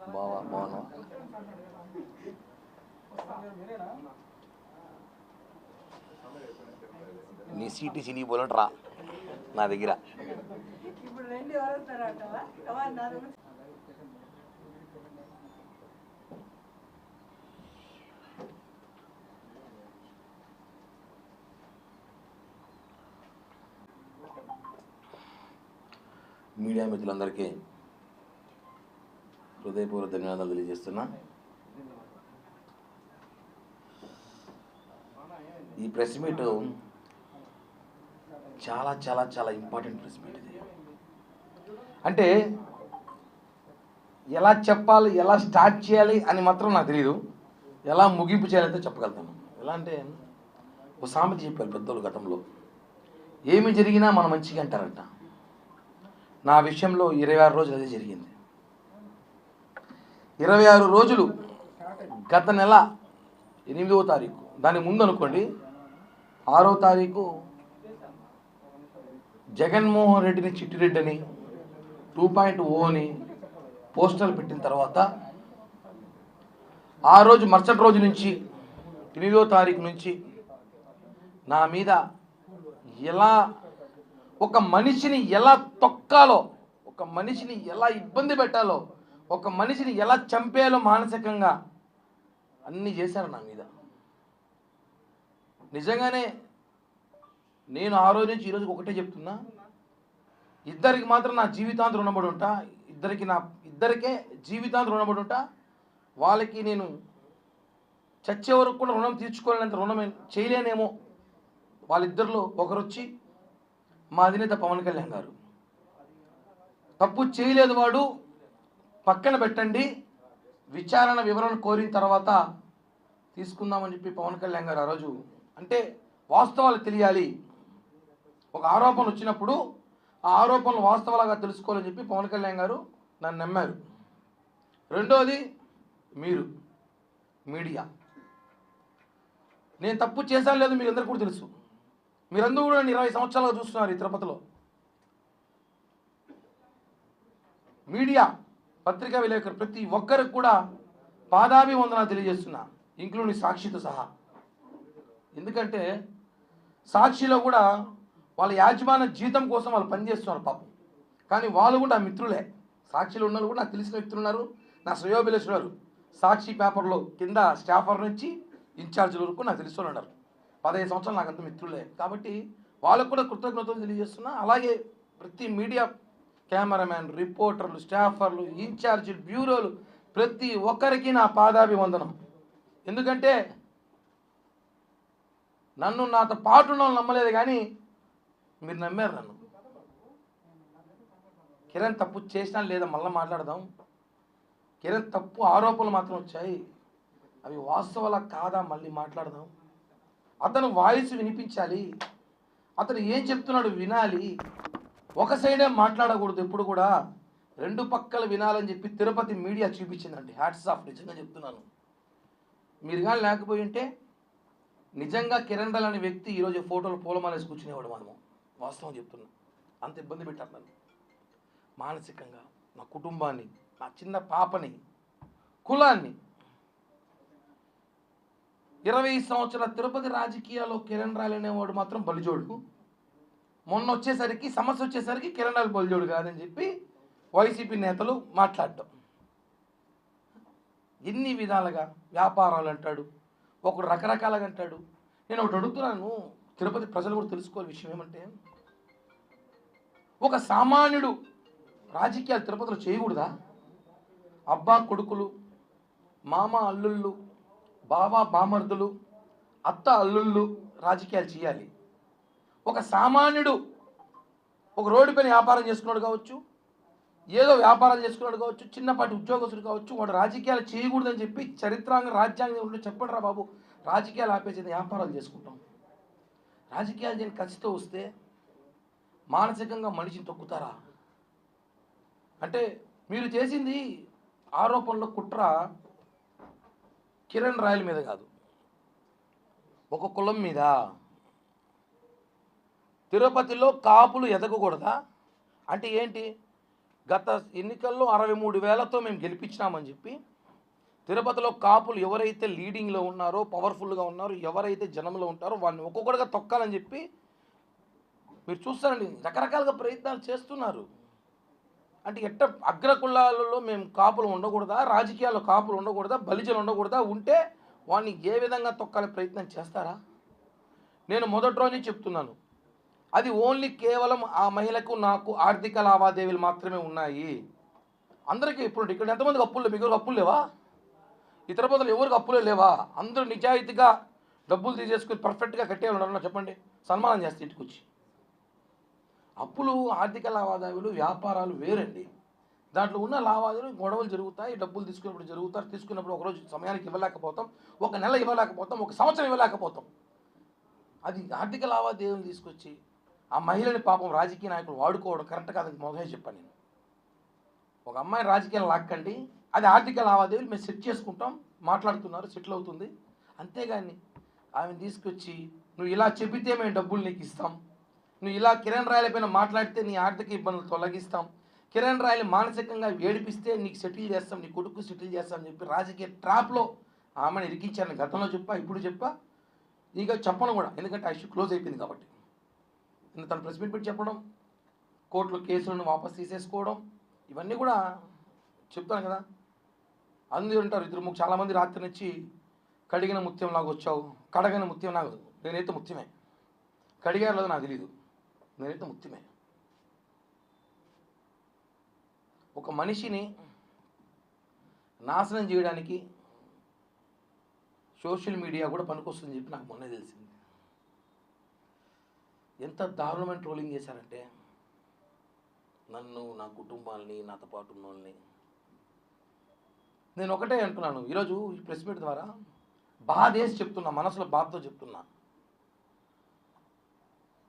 బావా బాగున్నా నీ సీటీ సినీ బోలట్ రా నా దగ్గర. ఇప్పుడు రెండు ఎవరు వస్తారంటావా ఎవరు నా దగ్గర. మీడియా మిత్రులందరికీ హృదయపూర్వక ధన్యవాదాలు తెలియజేస్తున్నా. ఈ ప్రెస్ మీట్ చాలా చాలా చాలా ఇంపార్టెంట్ ప్రెస్ మీట్ ఇది. అంటే ఎలా చెప్పాలి ఎలా స్టార్ట్ చేయాలి అని మాత్రం నాకు తెలియదు ఎలా ముగింపు చేయాలంటే చెప్పగలుగుతాను ఎలా అంటే ఒక సామెత చెప్పారు పెద్దోళ్ళు గతంలో. ఏమి జరిగినా మన మంచిగా అంటారంట. నా విషయంలో ఇరవై ఆరు రోజులు అదే జరిగింది. ఇరవై ఆరు రోజులు గత నెల ఎనిమిదవ తారీఖు. దాని ముందు అనుకోండి ఆరో తారీఖు జగన్మోహన్ రెడ్డిని చిట్టిరెడ్డి అని టూ పాయింట్ ఓ అని పోస్టర్లు పెట్టిన తర్వాత ఆ రోజు మరుసటి రోజు నుంచి ఎనిమిదో తారీఖు నుంచి నా మీద ఎలా ఒక మనిషిని ఎలా తొక్కాలో ఒక మనిషిని ఎలా ఇబ్బంది పెట్టాలో ఒక మనిషిని ఎలా చంపేయాలో మానసికంగా అన్నీ చేశారు నా మీద. నిజంగానే నేను ఆ రోజు నుంచి ఈరోజు ఒకటే చెప్తున్నా. ఇద్దరికి మాత్రం నా జీవితాంతం రుణపడి ఉంటా. ఇద్దరికి నా ఇద్దరికే జీవితాంతం రుణపడి ఉంటా. వాళ్ళకి నేను చచ్చే వరకు కూడా రుణం తీర్చుకోలేనంత రుణం చేయలేనేమో వాళ్ళిద్దరిలో ఒకరు వచ్చి మా అధినేత పవన్ కళ్యాణ్ గారు. తప్పు చేయలేదు వాడు. పక్కన పెట్టండి. విచారణ వివరణ కోరిన తర్వాత తీసుకుందామని చెప్పి పవన్ కళ్యాణ్ గారు ఆ రోజు అంటే వాస్తవాలు తెలియాలి. ఒక ఆరోపణ వచ్చినప్పుడు ఆ ఆరోపణలు వాస్తవాలుగా తెలుసుకోవాలని చెప్పి పవన్ కళ్యాణ్ గారు నన్ను నమ్మారు. రెండోది మీరు మీడియా. నేను తప్పు చేశాను లేదు మీకు అందరికీ కూడా తెలుసు. మీరందరూ కూడా నేను ఇరవై సంవత్సరాలుగా చూస్తున్నారు ఈ తిరుపతిలో. మీడియా పత్రికా విలేకరు ప్రతి ఒక్కరికి కూడా పాదాభివందన తెలియజేస్తున్నా ఇంక్లూడింగ్ సాక్షితో సహా. ఎందుకంటే సాక్షిలో కూడా వాళ్ళ యాజమాన్య జీతం కోసం వాళ్ళు పనిచేస్తున్నారు పాపం. కానీ వాళ్ళు కూడా నా మిత్రులే. సాక్షిలో ఉన్నారు కూడా నాకు తెలిసిన వ్యక్తులు ఉన్నారు నా శ్రేయోభిలేషులు సాక్షి పేపర్లో కింద స్టాఫర్ నుంచి ఇన్ఛార్జీల వరకు నాకు తెలుసు వాళ్ళు ఉన్నారు. పదహైదు సంవత్సరాలు నాకు అంత మిత్రులే. కాబట్టి వాళ్ళకు కూడా కృతజ్ఞతలు తెలియజేస్తున్నా. అలాగే ప్రతి మీడియా కెమెరామ్యాన్ రిపోర్టర్లు స్టాఫర్లు ఇన్ఛార్జీలు బ్యూరోలు ప్రతి ఒక్కరికి నా పాదాభివందనం. ఎందుకంటే నన్ను నాతో పాటు నమ్మలేదు కానీ మీరు నమ్మారు నన్ను. కిరణ్ తప్పు చేసినా లేదా మళ్ళీ మాట్లాడదాం. కిరణ్ తప్పు ఆరోపణలు మాత్రం వచ్చాయి. అవి వాస్తవాల కాదా మళ్ళీ మాట్లాడదాం. అతను వాయిస్ వినిపించాలి. అతను ఏం చెప్తున్నాడు వినాలి. ఒక సైడే మాట్లాడకూడదు. ఎప్పుడు కూడా రెండు పక్కలు వినాలని చెప్పి తిరుపతి మీడియా చూపించిందండి. హ్యాట్స్ ఆఫ్ నిజంగా చెప్తున్నాను. మీరు కానీ లేకపోయి ఉంటే నిజంగా కిరణ్ అనే వ్యక్తి ఈరోజు ఫోటోలు పూలమాలేసి కూర్చునేవాడు మనము. వాస్తవం చెప్తున్నా. అంత ఇబ్బంది పెట్టారు నన్ను. మానసికంగా నా కుటుంబాన్ని నా చిన్న పాపని కులాన్ని. ఇరవై సంవత్సరాల తిరుపతి రాజకీయాల్లో కిరణ్ రాయల్ అనేవాడు మాత్రం బలిజోడు. మొన్న వచ్చేసరికి సమస్య వచ్చేసరికి కిరణాలు బోల్జోడు కాదని చెప్పి వైసీపీ నేతలు మాట్లాడటం ఎన్ని విధాలుగా వ్యాపారాలు అంటాడు ఒకడు రకరకాలుగా అంటాడు నేను ఒకటి అడుగుతున్నాను తిరుపతి ప్రజలు కూడా తెలుసుకోవాలి విషయం ఏమంటే ఒక సామాన్యుడు రాజకీయాలు తిరుపతిలో చేయకూడదా? అబ్బా కొడుకులు మామ అల్లుళ్ళు బావ బామర్దులు అత్త అల్లుళ్ళు రాజకీయాలు చేయాలి. ఒక సామాన్యుడు ఒక రోడ్డు పైన వ్యాపారం చేసుకున్నాడు కావచ్చు ఏదో వ్యాపారాలు చేసుకున్నాడు కావచ్చు చిన్నపాటి ఉద్యోగస్తుడు కావచ్చు వాడు రాజకీయాలు చేయకూడదని చెప్పి చరిత్రాంగ రాజ్యాంగంలో ఉంటే చెప్పండి రా బాబు? రాజకీయాలు ఆపేసేది వ్యాపారాలు చేసుకుంటాం. రాజకీయాలు చేయని కసితో వస్తే మానసికంగా మనిషిని తొక్కుతారా? అంటే మీరు చేసింది ఆరోపణల కుట్ర కిరణ్ రాయల మీద కాదు. ఒక కులం మీద. తిరుపతిలో కాపులు ఎదగకూడదా? అంటే ఏంటి? గత ఎన్నికల్లో అరవై మూడు వేలతో మేము గెలిపించినామని చెప్పి తిరుపతిలో కాపులు ఎవరైతే లీడింగ్లో ఉన్నారో పవర్ఫుల్గా ఉన్నారో ఎవరైతే జనంలో ఉంటారో వాళ్ళని ఒక్కొక్కటిగా తొక్కాలని చెప్పి మీరు చూస్తారండి. రకరకాలుగా ప్రయత్నాలు చేస్తున్నారు. అంటే ఎట్ట అగ్రకులాలలో మేము కాపులు ఉండకూడదా? రాజకీయాల్లో కాపులు ఉండకూడదా? బలిజలు ఉండకూడదా? ఉంటే వాడిని ఏ విధంగా తొక్కాలి ప్రయత్నం చేస్తారా? నేను మొదటి రోజు చెప్తున్నాను. అది ఓన్లీ కేవలం ఆ మహిళకు నాకు ఆర్థిక లావాదేవీలు మాత్రమే ఉన్నాయి. అందరికీ ఇప్పుడు ఇక్కడ ఎంతమందికి అప్పులు లేవు? మీకు అప్పులు లేవా? ఇతర బదులు ఎవరికి అప్పులే లేవా? అందరూ నిజాయితీగా డబ్బులు తీసేసుకుని పర్ఫెక్ట్గా కట్టేవాళ్ళు చెప్పండి. సన్మానం చేస్తే ఇంటికి వచ్చి అప్పులు ఆర్థిక లావాదేవీలు వ్యాపారాలు వేరండి. దాంట్లో ఉన్న లావాదేవీలు గొడవలు జరుగుతాయి డబ్బులు తీసుకున్నప్పుడు జరుగుతారు. తీసుకున్నప్పుడు ఒకరోజు సమయానికి ఇవ్వలేకపోతాం ఒక నెల ఇవ్వలేకపోతాం ఒక సంవత్సరం ఇవ్వలేకపోతాం. అది ఆర్థిక లావాదేవీలు తీసుకొచ్చి ఆ మహిళని పాపం రాజకీయ నాయకులు వాడుకోవడం కరెక్ట్ కాదని మొదలే చెప్పాను నేను. ఒక అమ్మాయిని రాజకీయాలు లాక్కండి అది ఆర్థిక లావాదేవీలు మేము సెట్ చేసుకుంటాం మాట్లాడుతున్నారు సెటిల్ అవుతుంది. అంతేగాని ఆమెను తీసుకొచ్చి నువ్వు ఇలా చెబితే మేము డబ్బులు నీకు ఇస్తాం. నువ్వు ఇలా కిరణ్ రాయల పైన మాట్లాడితే నీ ఆర్థిక ఇబ్బందులు తొలగిస్తాం. కిరణ్ రాయలు మానసికంగా ఏడిపిస్తే నీకు సెటిల్ చేస్తాం నీ కొడుకు సెటిల్ చేస్తాం అని చెప్పి రాజకీయ ట్రాప్లో ఆమెను ఇరికించాను. గతంలో చెప్పా ఇప్పుడు చెప్పా. ఇక చెప్పను కూడా ఎందుకంటే ఆ ఇష్యూ క్లోజ్ అయిపోయింది కాబట్టి. తను ప్రెస్ మీట్ పెట్టి చెప్పడం కోర్టులో కేసులను వాపస్ తీసేసుకోవడం ఇవన్నీ కూడా చెప్తాను కదా. అందరూ ఉంటారు ఇద్దరు ముగ్గురు చాలామంది రాత్రి నుంచి కడిగిన ముత్యం లాగా వచ్చావు కడగిన ముత్యం నాకు నేనైతే ముత్యమే. కడిగారు లేదో నాకు తెలియదు నేనైతే ముత్యమే. ఒక మనిషిని నాశనం చేయడానికి సోషల్ మీడియా కూడా పనికొస్తుందని చెప్పి నాకు మొన్నే తెలిసింది. ఎంత దారుణమైన ట్రోలింగ్ చేశారంటే నన్ను నా కుటుంబాల్ని నాతో పాటు ఉన్న వాళ్ళని నేను ఒకటే అంటున్నాను ఈరోజు ఈ ప్రెస్ మీట్ ద్వారా బాధేసి చెప్తున్నా మనసులో బాధతో చెప్తున్నా.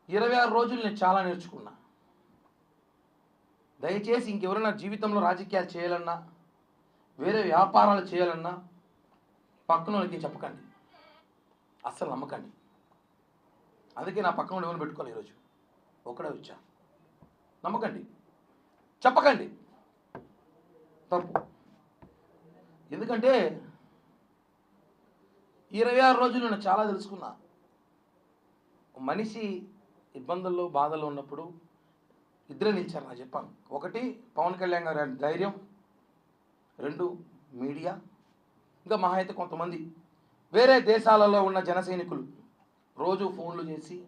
ఇరవై ఆరు రోజులు నేను చాలా నేర్చుకున్నా. దయచేసి ఇంకెవరైనా జీవితంలో రాజకీయాలు చేయాలన్నా వేరే వ్యాపారాలు చేయాలన్నా పక్కన వాళ్ళకి చెప్పకండి. అస్సలు నమ్మకండి. అందుకే నా పక్కన వాళ్ళు పెట్టుకోవాలి ఈరోజు? ఒక్కడే వచ్చా? నమ్మకండి. చెప్పకండి. తప్పు. ఎందుకంటే ఇరవై ఆరు రోజులు నేను చాలా తెలుసుకున్నా. మనిషి ఇబ్బందుల్లో బాధల్లో ఉన్నప్పుడు ఇద్దరే నిలిచారు నాకు చెప్పాను. ఒకటి పవన్ కళ్యాణ్ గారి ధైర్యం. రెండు మీడియా. ఇంకా మహా అయితే కొంతమంది. వేరే దేశాలలో ఉన్న జన సైనికులు. రోజు ఫోన్లు చేసి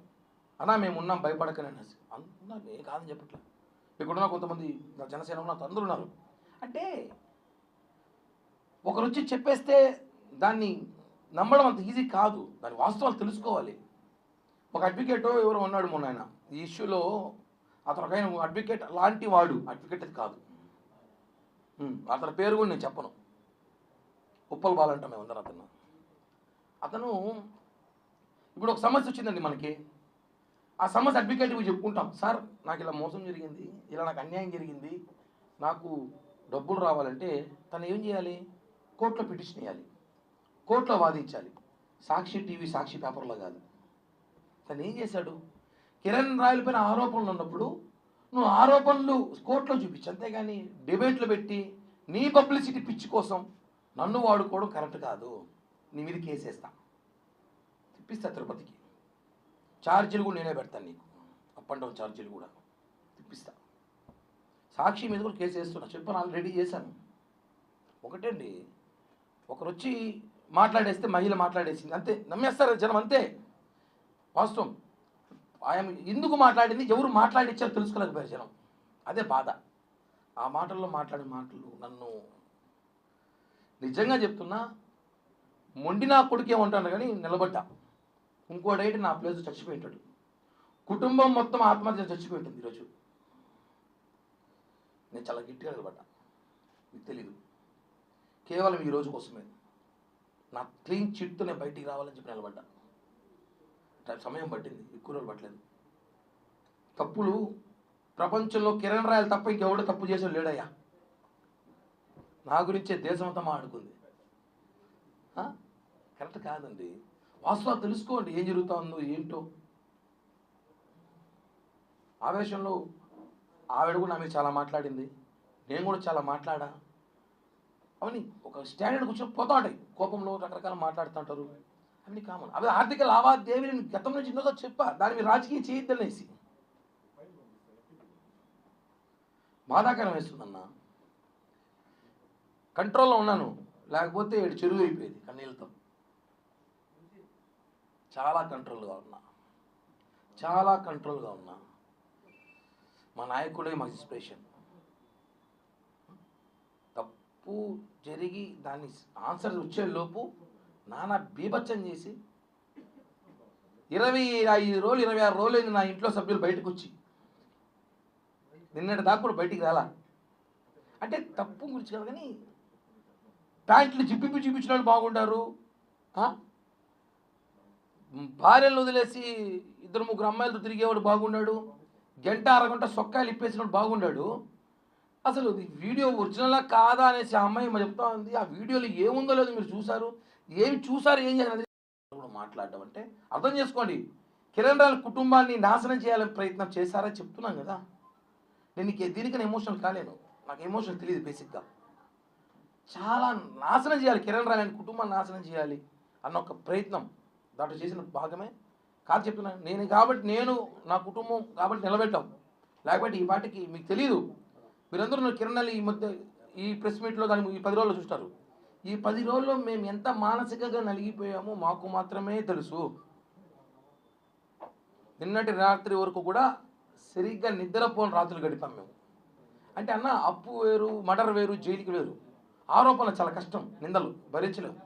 అన్నా మేము ఉన్నాం భయపడకని అనేసి. అన్నా ఏ కాదని చెప్పట్లే. ఇక్కడున్న కొంతమంది నా జనసేన ఉన్న అందరూ ఉన్నారు. అంటే ఒకరు వచ్చి చెప్పేస్తే దాన్ని నమ్మడం అంత ఈజీ కాదు. దాని వాస్తవాలు తెలుసుకోవాలి. ఒక అడ్వకేట్ ఎవరు ఉన్నాడు మొన్న ఆయన. ఈ ఇష్యూలో అతను ఒక అడ్వకేట్ లాంటి వాడు. అడ్వకేట్ అది కాదు. అతని పేరు కూడా నేను చెప్పను. ఉప్పల్ బాలంటాం మేము అందరం అతను అతను ఇప్పుడు ఒక సమస్య వచ్చిందండి మనకి. ఆ సమస్య అడ్వకేట్కి చెప్పుకుంటాం. సార్ నాకు ఇలా మోసం జరిగింది. ఇలా నాకు అన్యాయం జరిగింది. నాకు డబ్బులు రావాలంటే తను ఏం చేయాలి? కోర్టులో పిటిషన్ వేయాలి. కోర్టులో వాదించాలి. సాక్షి టీవీ సాక్షి పేపర్లో కాదు. తను ఏం చేశాడు? కిరణ్ రాయల పైన ఆరోపణలు ఉన్నప్పుడు నువ్వు ఆరోపణలు కోర్టులో చూపించు. అంతేగాని డిబేట్లు పెట్టి నీ పబ్లిసిటీ పిచ్చి కోసం నన్ను వాడుకోవడం కరెక్ట్ కాదు. నీ మీద కేసేస్తాను తిప్పిస్తా తిరుపతికి. ఛార్జీలు కూడా నేనే పెడతాను నీకు. అప్ అండ్ డౌన్ ఛార్జీలు కూడా. తిప్పిస్తా. సాక్షి మీద కూడా కేసు వేస్తున్నా. చెప్పాను ఆల్రెడీ చేశాను. ఒకటండి. ఒకరు వచ్చి మాట్లాడేస్తే మహిళ మాట్లాడేసింది. అంతే. నమ్మేస్తారు జనం అంతే. వాస్తవం. ఆయన ఎందుకు మాట్లాడింది? ఎవరు మాట్లాడించారో తెలుసుకోలేకపోయారు జనం. అదే బాధ. ఆ మాటల్లో మాట్లాడే మాటలు నన్ను నిజంగా చెప్తున్నా మొండి నా కొడుకే ఉంటాను కానీ నిలబడ్డా. ఇంకోడైతే నా ప్లేస్ చచ్చిపోయింటాడు. కుటుంబం మొత్తం ఆత్మహత్య చచ్చిపోయింటుంది ఈరోజు. నేను చాలా గట్టిగా నిలబడ్డా. మీకు తెలీదు. కేవలం ఈ రోజు కోసమే. నా క్లీన్ చిట్తో నేను బయటికి రావాలని చెప్పి నిలబడ్డా. సమయం పట్టింది. ఎక్కువ రోజులు పట్టలేదు. తప్పులు ప్రపంచంలో కిరణ్ రాయలు తప్ప ఇంకెవడో తప్పు చేసాడు లేడయ్యా. నా గురించే దేశం అంతా కరెక్ట్ కాదండి. వాస్తవాలు తెలుసుకోండి ఏం జరుగుతా ఉందో ఏంటో. ఆవేశంలో ఆవిడ కూడా నా మీద చాలా మాట్లాడింది. నేను కూడా చాలా మాట్లాడా. అవన్నీ ఒక స్టాండర్డ్ కూర్చొని పోతా ఉంటాయి. కోపంలో రకరకాల మాట్లాడుతుంటారు. అవన్నీ కామన్. అవి ఆర్థిక లావాదేవీలను గతం నుంచి ఎన్నోదో చెప్పా. దాని మీద రాజకీయం చేయొద్దనేసి. బాధాకరం వేస్తుందన్న. కంట్రోల్లో ఉన్నాను. లేకపోతే ఏడు చెరువు అయిపోయేది కన్నీళ్ళతో. చాలా కంట్రోల్గా ఉన్నా. చాలా కంట్రోల్గా ఉన్నా. మా నాయకుడే మా ఇన్స్పిరేషన్ తప్పు జరిగి దాన్ని ఆన్సర్ వచ్చే లోపు నానా బీభత్సం చేసి ఇరవై ఐదు రోజులు ఇరవై ఆరు రోజులు నా ఇంట్లో సభ్యులు బయటకు వచ్చి నిన్నటి దాకా కూడా బయటికి రాలా? అంటే తప్పు గురించి కాదు కానీ ప్యాంట్లు జిప్పిప్పి చూపించిన వాళ్ళు బాగుంటారు భార్యలను వదిలేసి ఇద్దరు ముగ్గురు అమ్మాయిలతో తిరిగేవాడు బాగున్నాడు గంట అరగంట సొక్కాయలు ఇప్పేసినప్పుడు బాగున్నాడు అసలు వీడియో ఒరిజినలా కాదా అనేసి ఆ అమ్మాయి చెప్తా ఉంది. ఆ వీడియోలో ఏముందో లేదో మీరు చూసారు ఏం చూసారు ఏం చేయాలి కూడా మాట్లాడడం అంటే అర్థం చేసుకోండి. కిరణ్ రాయల కుటుంబాన్ని నాశనం చేయాలని ప్రయత్నం చేశారని చెప్తున్నాను కదా. నేను నీకు దీనికన్నా ఎమోషనల్ కాలేను నాకు ఎమోషన్ తెలియదు బేసిక్గా చాలా నాశనం చేయాలి కిరణ్ రాయ్ కుటుంబాన్ని నాశనం చేయాలి అన్న ఒక ప్రయత్నం. దాంట్లో చేసిన భాగమే. కాదు చెప్తున్నాను నేను కాబట్టి నేను నా కుటుంబం కాబట్టి నిలబెట్టాం. లేకపోతే ఈ పాటికి మీకు తెలియదు మీరందరూ నా కిరణ్ ఈ మధ్య ఈ ప్రెస్ మీట్లో కానీ ఈ పది రోజుల్లో చూస్తారు. ఈ పది రోజుల్లో మేము ఎంత మానసికంగా నలిగిపోయామో మాకు మాత్రమే తెలుసు. నిన్నటి రాత్రి వరకు కూడా సరిగ్గా నిద్రపోని రాత్రులు గడిపాం మేము. అంటే అన్న అప్పు వేరు మర్డర్ వేరు జైలుకి వేరు. ఆరోపణలు చాలా కష్టం నిందలు భరించలేము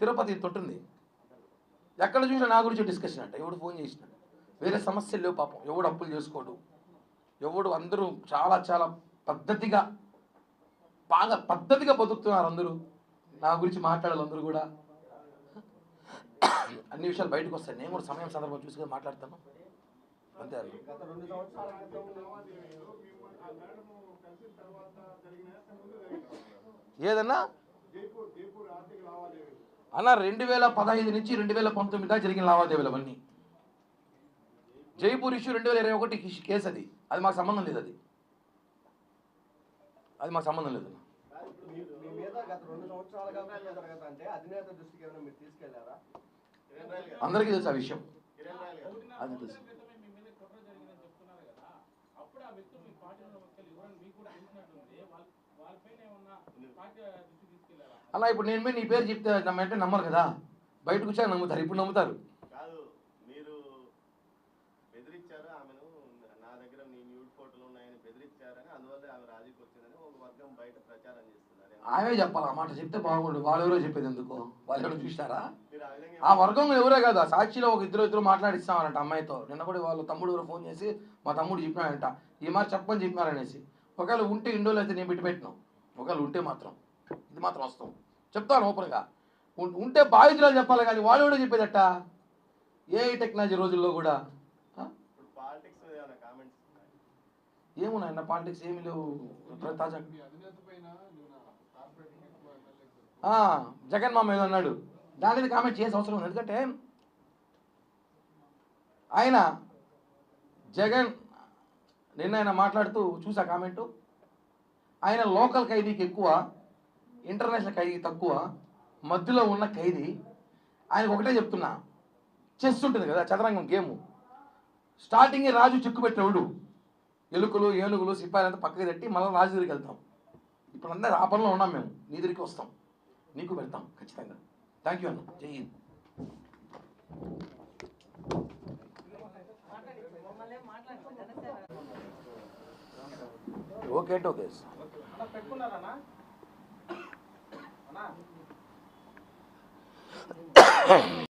తిరుపతి తొట్టుంది. ఎక్కడ చూసినా నా గురించి డిస్కషన్ అంట. ఎవడు ఫోన్ చేసినాడు వేరే సమస్యలు లేవు పాపం. ఎవడు అప్పులు చేసుకోడు. ఎవడు అందరూ చాలా చాలా పద్ధతిగా బాగా పద్ధతిగా బతుకుతున్నారు అందరూ. నా గురించి మాట్లాడాలి అందరూ కూడా. అన్ని విషయాలు బయటకు వస్తాయి. నేను కూడా సమయం సందర్భం చూసుకొని మాట్లాడతాను. అంతే ఏదన్నా? అన్న రెండు వేల పదహైదు నుంచి రెండు వేల పంతొమ్మిది దాకా జరిగిన లావాదేవీలు అవన్నీ. జైపూర్ ఇష్యూ రెండు వేల ఇరవై ఒకటి కేసు అది. అది మాకు సంబంధం లేదు అది. అది మాకు సంబంధం లేదు అందరికీ తెలుసు ఆ విషయం. అది తెలుసు. అప్పుడు ఆ వ్యక్తులు మీ పార్టీలో వ్యక్తులు ఎవరైనా మీకు కూడా తెలిసినట్టుంది. వాళ్ళ వాళ్ళపైన ఏమన్నా పార్టీ అలా ఇప్పుడు నేను పోయి నీ పేరు చెప్తే నమ్మంటే నమ్మరు కదా? బయటకు వచ్చాక నమ్ముతారు ఇప్పుడు నమ్ముతారు. ఆమె చెప్పాలి ఆ మాట చెప్తే బాగుండు. వాళ్ళు ఎవరో చెప్పేది ఎందుకు? వాళ్ళు ఎవరో చూసారా మీరు ఆ విధంగా ఆ వర్గం ఎవరే కదా సాక్షిలో ఒక ఇద్దరు ఇద్దరు మాట్లాడిస్తామంట అమ్మాయితో. నిన్న కూడా వాళ్ళ తమ్ముడు ఎవరో ఫోన్ చేసి మా తమ్ముడు చెప్పినాడంట. ఈ మాట చెప్పని చెప్పినారనేసి. ఒకవేళ ఉంటే ఇండోలో అయితే నేను పెట్టి పెట్టినాం. ఒకవేళ ఉంటే మాత్రం. ఇది మాత్రం వస్తాం చెప్తాను ఓపెన్గా. ఉంటే బాధితులు చెప్పాలి కానీ వాళ్ళు కూడా చెప్పేదట ఏ టెక్నాలజీ రోజుల్లో కూడా? ఏమున్నాయన్న పాలిటిక్స్ ఏమి లేవు. తాజా జగన్ మామ ఏదో అన్నాడు. దాని మీద కామెంట్ చేయాల్సిన అవసరం ఉంది ఎందుకంటే ఆయన జగన్ నిన్న ఆయన మాట్లాడుతూ చూసా కామెంటు. ఆయన లోకల్ ఖైదీకి ఎక్కువ ఇంటర్నేషనల్ ఖైదీ తక్కువ మధ్యలో ఉన్న ఖైదీ. ఆయనకు ఒకటే చెప్తున్నా చెస్ ఉంటుంది కదా చదరంగం గేము. స్టార్టింగ్ రాజు చిక్కు పెట్టినప్పుడు ఎలుకలు ఏనుగులు అంతా పక్కకి తట్టి మళ్ళీ రాజు దగ్గరికి వెళ్తాం. ఇప్పుడు అందరూ ఆ పనిలో ఉన్నాం మేము. నీ దగ్గరికి వస్తాం. నీకు పెడతాం ఖచ్చితంగా. థ్యాంక్ యూ అన్న. జై హింద్. ఓకే అంటే ఓకే. な。